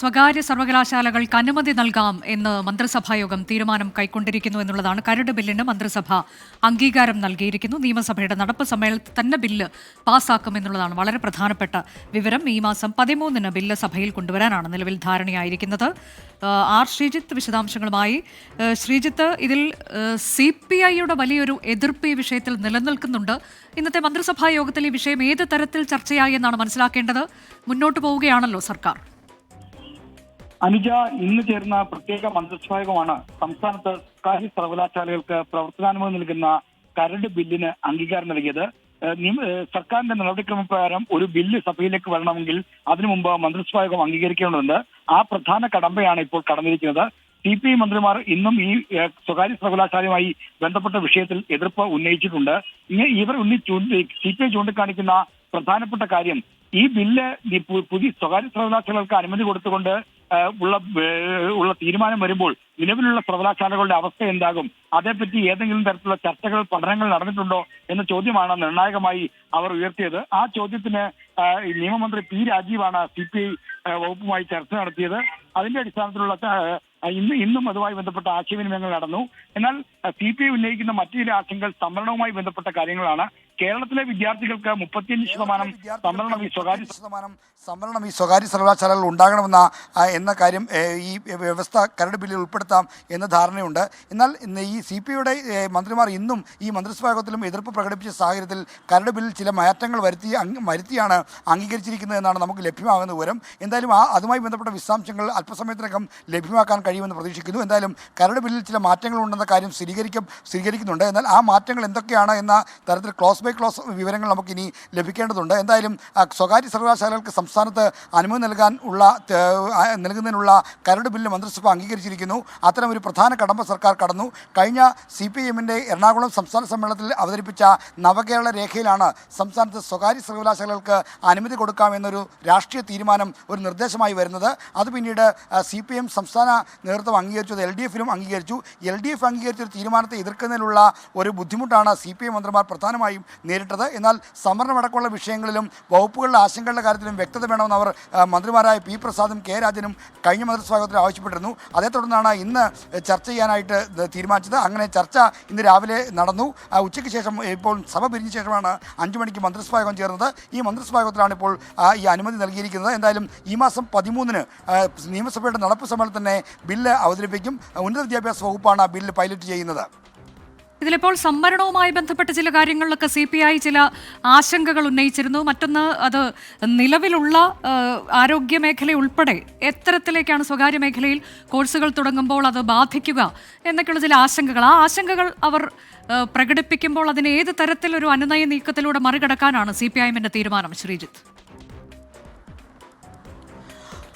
സ്വകാര്യ സർവകലാശാലകൾക്ക് അനുമതി നൽകാം എന്ന് മന്ത്രിസഭായോഗം തീരുമാനം കൈക്കൊണ്ടിരിക്കുന്നു എന്നുള്ളതാണ് കരട് ബില്ലിന് മന്ത്രിസഭ അംഗീകാരം നൽകിയിരിക്കുന്നു. നിയമസഭയുടെ നടപ്പ് സമ്മേളനത്തിൽ തന്നെ ബില്ല് പാസ്സാക്കും എന്നുള്ളതാണ് വളരെ പ്രധാനപ്പെട്ട വിവരം. ഈ മാസം പതിമൂന്നിന് ബില്ല് സഭയിൽ കൊണ്ടുവരാനാണ് നിലവിൽ ധാരണയായിരിക്കുന്നത്. ആർ ശ്രീജിത്ത് വിശദാംശങ്ങളുമായി ശ്രീജിത്ത് ഇതിൽ സി പി ഐയുടെ വലിയൊരു എതിർപ്പ് ഈ വിഷയത്തിൽ നിലനിൽക്കുന്നുണ്ട്. ഇന്നത്തെ മന്ത്രിസഭാ യോഗത്തിൽ ഈ വിഷയം ഏത് തരത്തിൽ ചർച്ചയായി എന്നാണ് മനസ്സിലാക്കേണ്ടത്? മുന്നോട്ട് പോവുകയാണല്ലോ സർക്കാർ. അനുജ ഇന്ന് ചേർന്ന പ്രത്യേക മന്ത്രിസഭായോഗമാണ് സംസ്ഥാനത്ത് സ്വകാര്യ സർവകലാശാലകൾക്ക് പ്രവർത്തനാനുമതി നൽകുന്ന കരട് ബില്ലിന് അംഗീകാരം നൽകിയത്. സർക്കാരിന്റെ നടപടിക്രമ പ്രകാരം സർക്കാരിന്റെ നടപടിക്രമപ്രകാരം ഒരു ബില്ല് സഭയിലേക്ക് വരണമെങ്കിൽ അതിനു മുമ്പ് മന്ത്രിസഭായോഗം അംഗീകരിക്കേണ്ടതുണ്ട്. ആ പ്രധാന കടമ്പയാണ് ഇപ്പോൾ കടന്നിരിക്കുന്നത്. സി പി ഐ മന്ത്രിമാർ ഇന്നും ഈ സ്വകാര്യ സർവകലാശാലയുമായി ബന്ധപ്പെട്ട വിഷയത്തിൽ എതിർപ്പ് ഉന്നയിച്ചിട്ടുണ്ട്. ഇങ്ങനെ ഇവർ ഉന്നി സി പി ഐ ചൂണ്ടിക്കാണിക്കുന്ന പ്രധാനപ്പെട്ട കാര്യം ഈ ബില്ല് പുതിയ സ്വകാര്യ സർവകലാശാലകൾക്ക് അനുമതി കൊടുത്തുകൊണ്ട് ഉള്ള ഉള്ള തീരുമാനം വരുമ്പോൾ നിലവിലുള്ള സർവകലാശാലകളുടെ അവസ്ഥ എന്താകും? അതേപ്പറ്റി ഏതെങ്കിലും തരത്തിലുള്ള ചർച്ചകൾ പഠനങ്ങൾ നടന്നിട്ടുണ്ടോ എന്ന ചോദ്യമാണ് നിർണായകമായി അവർ ഉയർത്തിയത്. ആ ചോദ്യത്തിന് നിയമമന്ത്രി പി രാജീവാണ് സി പി ഐ വകുപ്പുമായി ചർച്ച നടത്തിയത്. അതിന്റെ അടിസ്ഥാനത്തിലുള്ള ഇന്ന് ഇന്നും അതുമായി ബന്ധപ്പെട്ട ആശയവിനിമയങ്ങൾ നടന്നു. എന്നാൽ സി പി ഐ ഉന്നയിക്കുന്ന മറ്റു ചില ആശങ്കകൾ സംവരണവുമായി ബന്ധപ്പെട്ട കാര്യങ്ങളാണ്. കേരളത്തിലെ വിദ്യാർത്ഥികൾക്ക് മുപ്പത്തിയഞ്ച് ശതമാനം സംവരണം ഈ സ്വകാര്യ ശതമാനം സംവരണം ഈ സ്വകാര്യ സർവകലാശാലകൾ ഉണ്ടാകണമെന്ന എന്ന കാര്യം ഈ വ്യവസ്ഥ കരട് ബില്ലിൽ ഉൾപ്പെടുത്താം എന്ന ധാരണയുണ്ട്. എന്നാൽ ഈ സി പി യുടെ മന്ത്രിമാർ ഇന്നും ഈ മന്ത്രിസഭായോഗത്തിലും എതിർപ്പ് പ്രകടിപ്പിച്ച സാഹചര്യത്തിൽ കരട് ബില്ലിൽ ചില മാറ്റങ്ങൾ വരുത്തി വരുത്തിയാണ് അംഗീകരിച്ചിരിക്കുന്നത് എന്നാണ് നമുക്ക് ലഭ്യമാകുന്ന വിവരം. എന്തായാലും ആ അതുമായി ബന്ധപ്പെട്ട വിശദാംശങ്ങൾ അല്പസമയത്തിനകം ലഭ്യമാക്കാൻ കഴിയുമെന്ന് പ്രതീക്ഷിക്കുന്നു. എന്തായാലും കരട് ബില്ലിൽ ചില മാറ്റങ്ങളുണ്ടെന്ന കാര്യം സ്ഥിരീകരിക്കും സ്ഥിരീകരിക്കുന്നുണ്ട്. എന്നാൽ ആ മാറ്റങ്ങൾ എന്തൊക്കെയാണ് എന്ന തരത്തിൽ ക്ലോസ് ബൈ ക്ലോസ് വിവരങ്ങൾ നമുക്കിനി ലഭിക്കേണ്ടതുണ്ട്. എന്തായാലും സ്വകാര്യ സർവകലാശാലകൾക്ക് സംസ്ഥാനത്ത് അനുമതി നൽകാൻ ഉള്ള നൽകുന്നതിനുള്ള കരട് ബില്ല് മന്ത്രിസഭ അംഗീകരിച്ചിരിക്കുന്നു. അത്തരം ഒരു പ്രധാന കടമ്പ സർക്കാർ കടന്നു. കഴിഞ്ഞ സി പി എമ്മിന്റെ എറണാകുളം സംസ്ഥാന സമ്മേളനത്തിൽ അവതരിപ്പിച്ച നവകേരള രേഖയിലാണ് സംസ്ഥാനത്ത് സ്വകാര്യ സർവകലാശാലകൾക്ക് അനുമതി കൊടുക്കാമെന്നൊരു രാഷ്ട്രീയ തീരുമാനം ഒരു നിർദ്ദേശമായി വരുന്നത്. അത് പിന്നീട് സി പി എം സംസ്ഥാന നേതൃത്വം അംഗീകരിച്ചു എൽ ഡി എഫിലും അംഗീകരിച്ചു. എൽ ഡി എഫ് അംഗീകരിച്ച ഒരു തീരുമാനത്തെ എതിർക്കുന്നതിനുള്ള ഒരു ബുദ്ധിമുട്ടാണ് സി പി എം മന്ത്രിമാർ പ്രധാനമായും നേരിട്ടത്. എന്നാൽ സംവരണമടക്കമുള്ള വിഷയങ്ങളിലും വകുപ്പുകളുടെ ആശങ്കകളുടെ കാര്യത്തിലും വ്യക്തത വേണമെന്ന് അവർ മന്ത്രിമാരായ പി പ്രസാദും കെ രാജനും കഴിഞ്ഞ മന്ത്രിസ്വാഗതത്തിൽ ആവശ്യപ്പെട്ടിരുന്നു. അതേ തുടർന്നാണ് ഇന്ന് ചർച്ച ചെയ്യാനായിട്ട് തീരുമാനിച്ചത്. അങ്ങനെ ചർച്ച ഇന്ന് രാവിലെ നടന്നു. ഉച്ചയ്ക്ക് ശേഷം ഇപ്പോൾ സഭ പിരിഞ്ഞ ശേഷമാണ് അഞ്ചു മണിക്ക് മന്ത്രിസഭായോഗം ചേർന്നത്. ഈ മന്ത്രിസഭായോഗത്തിലാണ് ഇപ്പോൾ ഈ അനുമതി നൽകിയിരിക്കുന്നത്. എന്തായാലും ഈ മാസം പതിമൂന്നിന് നിയമസഭയുടെ നടപ്പ് സമ്മേളനത്തിൽ തന്നെ ബില്ല് അവതരിപ്പിക്കും. ഉന്നത വിദ്യാഭ്യാസ വകുപ്പാണ് ആ ബില്ല് പൈലറ്റ് ചെയ്യുന്നത്. ഇതിലിപ്പോൾ സംവരണവുമായി ബന്ധപ്പെട്ട ചില കാര്യങ്ങളിലൊക്കെ സി പി ഐ ചില ആശങ്കകൾ ഉന്നയിച്ചിരുന്നു. മറ്റൊന്ന് അത് നിലവിലുള്ള ആരോഗ്യ മേഖല ഉൾപ്പെടെ എത്തരത്തിലേക്കാണ് സ്വകാര്യ മേഖലയിൽ കോഴ്സുകൾ തുടങ്ങുമ്പോൾ അത് ബാധിക്കുക എന്നൊക്കെയുള്ള ചില ആശങ്കകൾ. ആ ആശങ്കകൾ അവർ പ്രകടിപ്പിക്കുമ്പോൾ അതിന് ഏത് തരത്തിലൊരു അനുനയ നീക്കത്തിലൂടെ മറികടക്കാനാണ് സി പി ഐ എമ്മിന്റെ തീരുമാനം? ശ്രീജിത്ത്.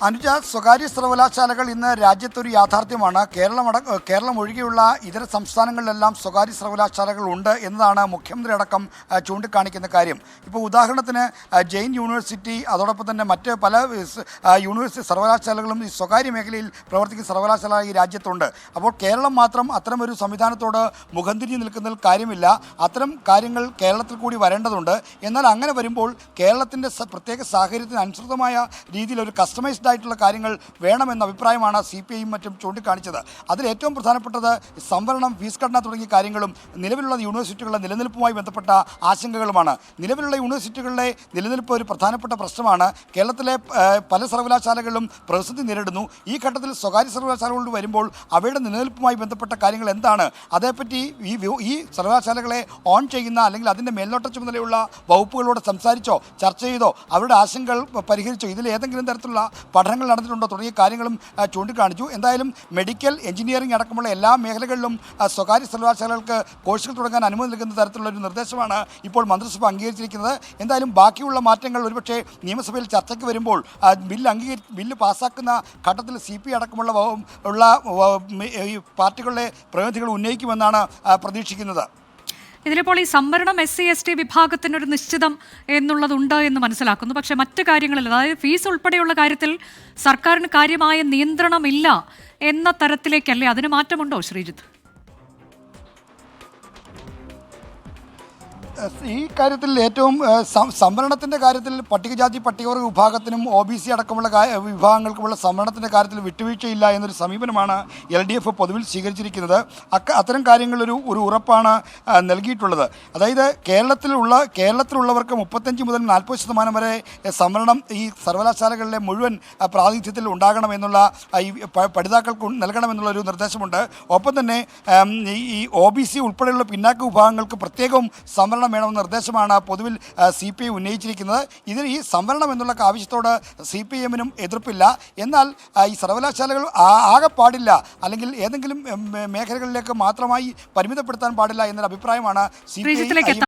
അനുജ സ്വകാര്യ സർവകലാശാലകൾ ഇന്ന് രാജ്യത്തൊരു യാഥാർത്ഥ്യമാണ്. കേരളം അട കേരളം ഒഴികെയുള്ള ഇതര സംസ്ഥാനങ്ങളിലെല്ലാം സ്വകാര്യ സർവകലാശാലകൾ ഉണ്ട് എന്നതാണ് മുഖ്യമന്ത്രി അടക്കം ചൂണ്ടിക്കാണിക്കുന്ന കാര്യം. ഇപ്പോൾ ഉദാഹരണത്തിന് ജെയിൻ യൂണിവേഴ്സിറ്റി അതോടൊപ്പം തന്നെ മറ്റ് പല യൂണിവേഴ്സിറ്റി സർവകലാശാലകളും ഈ സ്വകാര്യ മേഖലയിൽ പ്രവർത്തിക്കുന്ന സർവകലാശാല ഈ രാജ്യത്തുണ്ട്. അപ്പോൾ കേരളം മാത്രം അത്തരമൊരു സംവിധാനത്തോട് മുഖം നിൽക്കുന്നതിൽ കാര്യമില്ല. അത്തരം കാര്യങ്ങൾ കേരളത്തിൽ കൂടി വരേണ്ടതുണ്ട്. എന്നാൽ അങ്ങനെ വരുമ്പോൾ കേരളത്തിന്റെ പ്രത്യേക സാഹചര്യത്തിന് അനുസൃതമായ രീതിയിൽ ഒരു ആയിട്ടുള്ള കാര്യങ്ങൾ വേണമെന്ന അഭിപ്രായമാണ് സി പി ഐയും മറ്റും ചൂണ്ടിക്കാണിച്ചത്. അതിൽ ഏറ്റവും പ്രധാനപ്പെട്ടത് സംവരണം ഫീസ് ഘടന തുടങ്ങിയ കാര്യങ്ങളും നിലവിലുള്ള യൂണിവേഴ്സിറ്റികളുടെ നിലനിൽപ്പുമായി ബന്ധപ്പെട്ട ആശങ്കകളുമാണ്. നിലവിലുള്ള യൂണിവേഴ്സിറ്റികളുടെ നിലനിൽപ്പ് ഒരു പ്രധാനപ്പെട്ട പ്രശ്നമാണ്. കേരളത്തിലെ പല സർവകലാശാലകളിലും പ്രതിസന്ധി നേരിടുന്നു. ഈ ഘട്ടത്തിൽ സ്വകാര്യ സർവകലാശാലകളോട് വരുമ്പോൾ അവയുടെ നിലനിൽപ്പുമായി ബന്ധപ്പെട്ട കാര്യങ്ങൾ എന്താണ്? അതേപ്പറ്റി ഈ ഈ സർവകലാശാലകളെ ഓൺ ചെയ്യുന്ന അല്ലെങ്കിൽ അതിന്റെ മേൽനോട്ട ചുമതലയുള്ള വകുപ്പുകളോട് സംസാരിച്ചോ ചർച്ച ചെയ്തോ അവരുടെ ആശങ്കകൾ പരിഹരിച്ചോ ഇതിൽ ഏതെങ്കിലും തരത്തിലുള്ള പഠനങ്ങൾ നടന്നിട്ടുണ്ടോ? തുടങ്ങിയ കാര്യങ്ങളും ചൂണ്ടിക്കാണിച്ചു. എന്തായാലും മെഡിക്കൽ എഞ്ചിനീയറിംഗ് അടക്കമുള്ള എല്ലാ മേഖലകളിലും സ്വകാര്യ സർവകലാശാലകൾക്ക് കോഴ്സുകൾ തുടങ്ങാൻ അനുമതി നൽകുന്ന തരത്തിലുള്ള ഒരു നിർദ്ദേശമാണ് ഇപ്പോൾ മന്ത്രിസഭ അംഗീകരിച്ചിരിക്കുന്നത്. എന്തായാലും ബാക്കിയുള്ള മാറ്റങ്ങൾ ഒരുപക്ഷെ നിയമസഭയിൽ ചർച്ചയ്ക്ക് വരുമ്പോൾ ബില്ല് അംഗീകരി ബില്ല് പാസ്സാക്കുന്ന ഘട്ടത്തിൽ സി പി അടക്കമുള്ള ഉള്ള പാർട്ടികളുടെ പ്രതിനിധികൾ ഉന്നയിക്കുമെന്നാണ് പ്രതീക്ഷിക്കുന്നത്. ഇതിലിപ്പോൾ ഈ സംവരണം എസ് സി എസ് ടി വിഭാഗത്തിനൊരു നിശ്ചിതം എന്നുള്ളതുണ്ട് എന്ന് മനസ്സിലാക്കുന്നു. പക്ഷേ മറ്റ് കാര്യങ്ങളിൽ അതായത് ഫീസ് ഉൾപ്പെടെയുള്ള കാര്യത്തിൽ സർക്കാരിന് കാര്യമായ നിയന്ത്രണമില്ല എന്ന തരത്തിലേക്കല്ലേ അതിന് മാറ്റമുണ്ടോ ശ്രീജിത്ത്? ഈ കാര്യത്തിൽ ഏറ്റവും സംവരണത്തിന്റെ കാര്യത്തിൽ പട്ടികജാതി പട്ടികവർഗ വിഭാഗത്തിനും ഒ ബി സി അടക്കമുള്ള വിഭാഗങ്ങൾക്കുമുള്ള സംവരണത്തിന്റെ കാര്യത്തിൽ വിട്ടുവീഴ്ചയില്ല എന്നൊരു സമീപനമാണ് എൽ ഡി എഫ് പൊതുവിൽ സ്വീകരിച്ചിരിക്കുന്നത്. അക്ക അത്തരം കാര്യങ്ങളൊരു ഒരു ഉറപ്പാണ് നൽകിയിട്ടുള്ളത്. അതായത് കേരളത്തിലുള്ള കേരളത്തിലുള്ളവർക്ക് മുപ്പത്തഞ്ച് മുതൽ നാൽപ്പത് ശതമാനം വരെ സംവരണം ഈ സർവകലാശാലകളിലെ മുഴുവൻ പ്രാതിനിധ്യത്തിൽ ഉണ്ടാകണമെന്നുള്ള ഈ പഠിതാക്കൾക്ക് നൽകണമെന്നുള്ള ഒരു നിർദ്ദേശമുണ്ട്. ഒപ്പം തന്നെ ഈ ഒ ബി സി ഉൾപ്പെടെയുള്ള പിന്നാക്ക വിഭാഗങ്ങൾക്ക് പ്രത്യേകം സംവരണം വേണമെന്ന നിർദ്ദേശമാണ് പൊതുവിൽ സി പി ഐ ഉന്നയിച്ചിരിക്കുന്നത്. ഇതിൽ ഈ സംവരണം എന്നുള്ള ആവശ്യത്തോട് സി പി എമ്മിനും എതിർപ്പില്ല. എന്നാൽ ഈ സർവകലാശാലകൾ ആകെ പാടില്ല. അല്ലെങ്കിൽ ഏതെങ്കിലും മേഖലകളിലേക്ക് മാത്രമായി പരിമിതപ്പെടുത്താൻ പാടില്ല എന്നൊരു അഭിപ്രായമാണ് സി പി ഐ